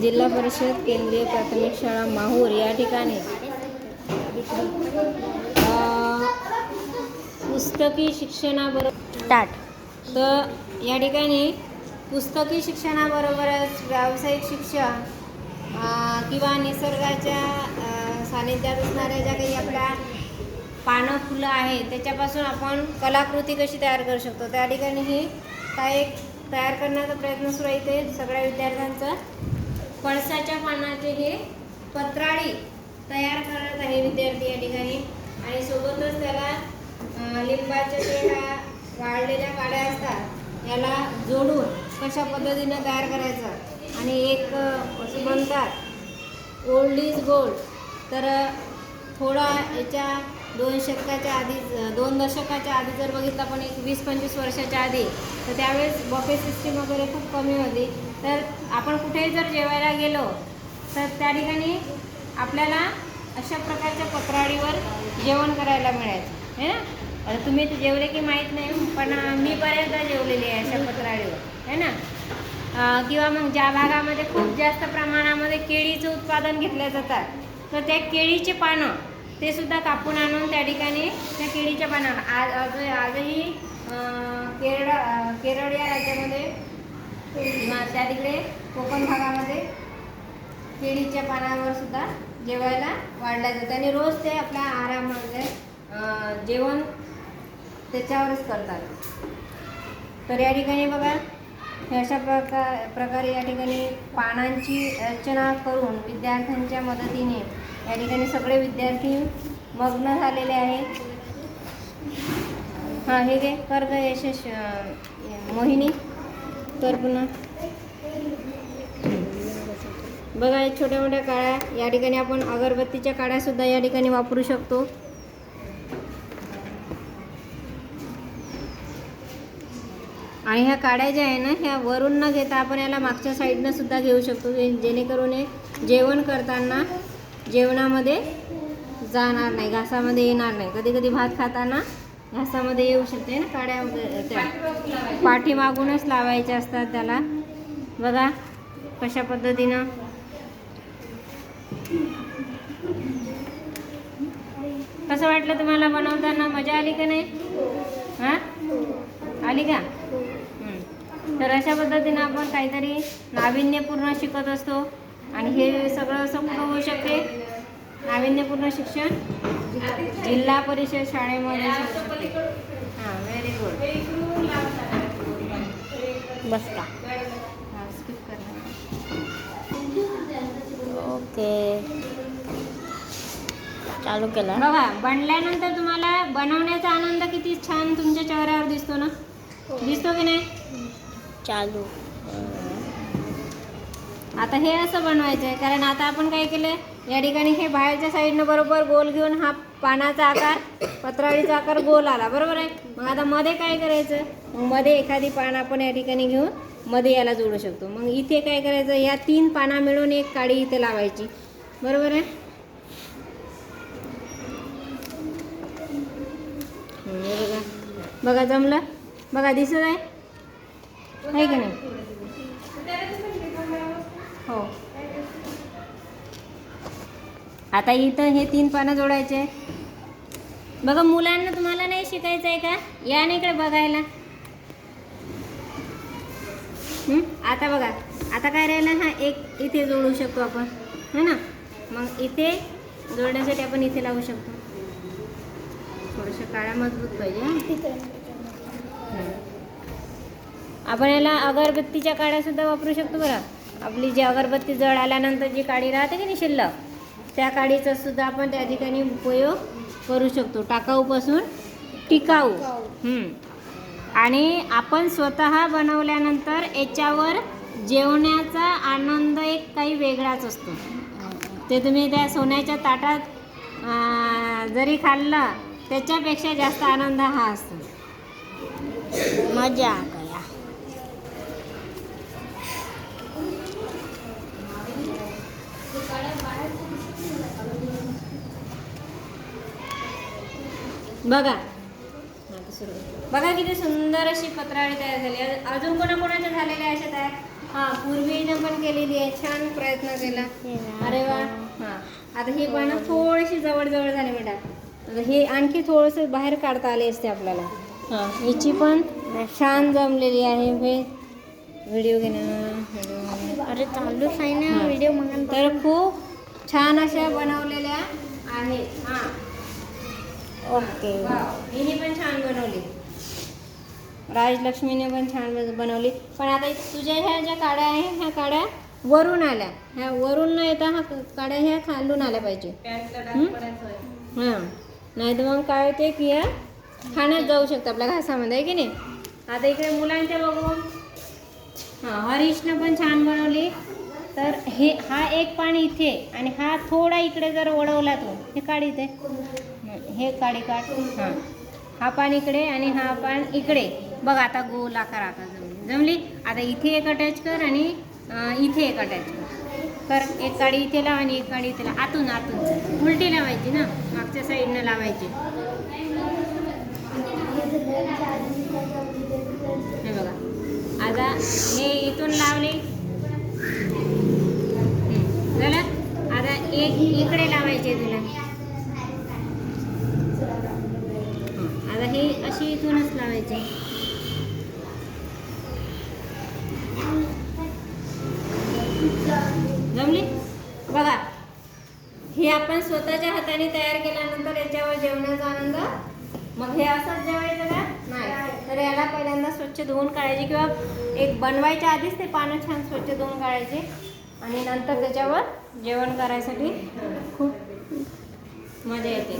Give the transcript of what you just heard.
जिल्हा परिषद केंद्रीय प्राथमिक शाळा माहूर या ठिकाणी. पुस्तकी शिक्षणाबरोबर स्टार्ट. तर या ठिकाणी पुस्तकी शिक्षणाबरोबरच व्यावसायिक शिक्षण किंवा निसर्गाच्या सानिध्यात असणाऱ्या ज्या काही आपल्या पानं फुलं आहेत त्याच्यापासून आपण कलाकृती कशी तयार करू शकतो? त्या ठिकाणी ही काय एक तयार करण्याचा प्रयत्न सुरू आहे इथे सगळ्या विद्यार्थ्यांचा. पळसाच्या पानाचे हे पत्राळी तयार करत आहे विद्यार्थी या ठिकाणी. आणि सोबतच त्याला लिंबाच्या जे ह्या वाळलेल्या काड्या असतात. याला जोडून कशा पद्धतीनं तयार करायचं? आणि एक अं, असं म्हणतात ओल्ड इज गोल्ड तर थोडा याच्या दोन शतकाच्या आधी दोन दशकाच्या आधी जर बघितलं आपण एक वीस पंचवीस वर्षाच्या आधी तर त्यावेळेस बफे सिस्टीम वगैरे खूप कमी होती. तर आपण कुठेही जर जेवायला गेलो तर त्या ठिकाणी आपल्याला अशा प्रकारच्या पत्राळीवर जेवण करायला मिळायचं. है ना? आता तुम्ही ते जेवले की माहीत नाही पण मी बऱ्याचदा जेवलेली आहे अशा पत्राळीवर है ना? किंवा मग ज्या भागामध्ये खूप जास्त प्रमाणामध्ये केळीचं उत्पादन घेतलं जातात तर त्या केळीचे पानं ते सुद्धा कापून आणून त्या ठिकाणी त्या केळीच्या पानावर. आज आज आजही केरळ केरळ या राज्यामध्ये त्या तिकडे कोकण भागामध्ये केळीच्या पानावर सुद्धा जेवायला वाढल्या जातं आणि रोज ते आपल्या आहारामध्ये म्हणजे, जेवण त्याच्यावरच करतात. तर या ठिकाणी बघा हे अशा प्रकार प्रकारे या ठिकाणी पानांची रचना करून विद्यार्थ्यांच्या मदतीने या ठिकाणी सगळे विद्यार्थी मग्न झालेले आहेत. हां हे गे कर ग यशस मोहिनी. कर पुन्हा. बघा या छोट्या मोठ्या काळ्या या ठिकाणी आपण अगरबत्तीच्या काळ्यासुद्धा या ठिकाणी वापरू शकतो. आणि ह्या काड्या ज्या आहे ना ह्या वरून न घेता आपण याला मागच्या साईडनं सुद्धा घेऊ शकतो जेणेकरून हे जेवण करताना जेवणामध्ये जाणार नाही घासामध्ये येणार नाही. कधी कधी भात खाताना घासामध्ये येऊ शकते ना काड्या वगैरे त्या. पाठीमागूनच लावायच्या असतात त्याला. बघा कशा पद्धतीनं. कसं वाटलं तुम्हाला बनवताना? मजा आली का नाही? हां? आली का? तर अशा पद्धतीनं आपण काहीतरी नाविन्यपूर्ण शिकत असतो. आणि हे सगळं असं कुठं होऊ शकते. नाविन्यपूर्ण शिक्षण. जिल्हा परिषद शाळेमध्ये हां व्हेरी गुड बस का. स्किप करणार ओके. चालू केला. बघा बनल्यानंतर तुम्हाला बनवण्याचा आनंद किती छान तुमच्या चेहऱ्यावर दिसतो ना. दिसतो की नाही? चालू. आता हे असं बनवायचं आहे कारण आता आपण काय केलं या ठिकाणी हे बाहेरच्या साईडनं बरोबर गोल घेऊन हा पानाचा आकार पत्राळीचा आकार गोल आला. बरोबर आहे? मग आता मध्ये काय करायचं? मध्ये एखादी पान आपण या ठिकाणी घेऊन मध्ये याला जोडू शकतो. मग इथे काय करायचं? या तीन पाना मिळून एक काडी इथे लावायची. बरोबर आहे? बघा. बघा जमलं? बघा दिसत आहे? आहे की नाही? हो. आता इथं हे तीन पानं जोडायचे. बघा मुलांना तुम्हाला नाही शिकायचं आहे का? या नाही इकडे बघायला. आता बघा. आता काय राहिलं? हा एक इथे जोडू शकतो आपण. है ना? मग इथे जोडण्यासाठी आपण इथे लावू शकतो. थोडंसं काळ्या मजबूत पाहिजे आपण याला अगरबत्तीच्या काळ्यासुद्धा वापरू शकतो बरं. आपली जी अगरबत्ती जळ आल्यानंतर जी काडी राहते की नाही शिल्लक त्या काडीचा सुद्धा आपण त्या ठिकाणी उपयोग करू शकतो. टाकाऊपासून टिकाऊ. आणि आपण स्वतः बनवल्यानंतर याच्यावर जेवण्याचा आनंद एक काही वेगळाच असतो. ते तुम्ही त्या सोन्याच्या ताटात जरी खाल्लं त्याच्यापेक्षा जास्त आनंद हा असतो. मजा. बघा. बघा किती सुंदर अशी पत्राळी तयार झाली. अजून- कोणाकोणाच्या झालेल्या अशा तयार हा पूर्वीनं पण केलेली आहे. छान प्रयत्न केला. अरे वा. हा. आता ही पानं थोडीशी जवळ जवळ झाली आता हे आणखी थोडंसं बाहेर काढता आले असते आपल्याला. हा. हिची पण छान जमलेली आहे. हे व्हिडिओ घेणं. अरे चालूच आहे ना. व्हिडिओ मग. तर खूप छान अशा बनवलेल्या आहेत. हा. ओके. हिने पण छान बनवली. राजलक्ष्मीने पण छान बन- बनवली. पण आता तुझ्या ह्या ज्या काड्या आहे ह्या काड्या वरून आल्या. ह्या वरून न येता हा काड्या ह्या खालून आल्या पाहिजे. हां? नाही तर मग काय होते की या खाण्यात जाऊ शकतं आपल्या घासामध्ये आहे की नाही? आता इकडे मुलांच्या बघू हां हरीशनं पण छान बनवली. तर हे हा एक पाणी इथे आणि हा थोडा इकडे जर वळवला तो हे काढ इथे. हं, काढी काढ. हां. हा पान इकडे आणि हा पान इकडे. बघ आता गोल आकार आता जमली. जमली? आता इथे एक अटॅच कर आणि इथे एक अटॅच कर. कर. एक काडी इथे लाव आणि एक काडी इथे लाव. आतून आतून. उलटी लावायची ना? मागच्या साईडनं लावायची. हे बघा. आता हे इथून लावले हं, झालं आता एक इकडे लावायचे तुला हं, आता हे अशी इथूनच लावायची जमली बघा हे आपण स्वतःच्या हाताने तयार केल्यानंतर याच्यावर जेवणाचा आनंद. मग हे असंच जेवायचं का? नाही. तर याला पहिल्यांदा स्वच्छ धुवून काढायचे किंवा एक बनवायच्या आधीच ते पानं छान स्वच्छ धुवून काढायचे. आणि नंतर त्याच्यावर जेवण करायसाठी खूप मजा येते.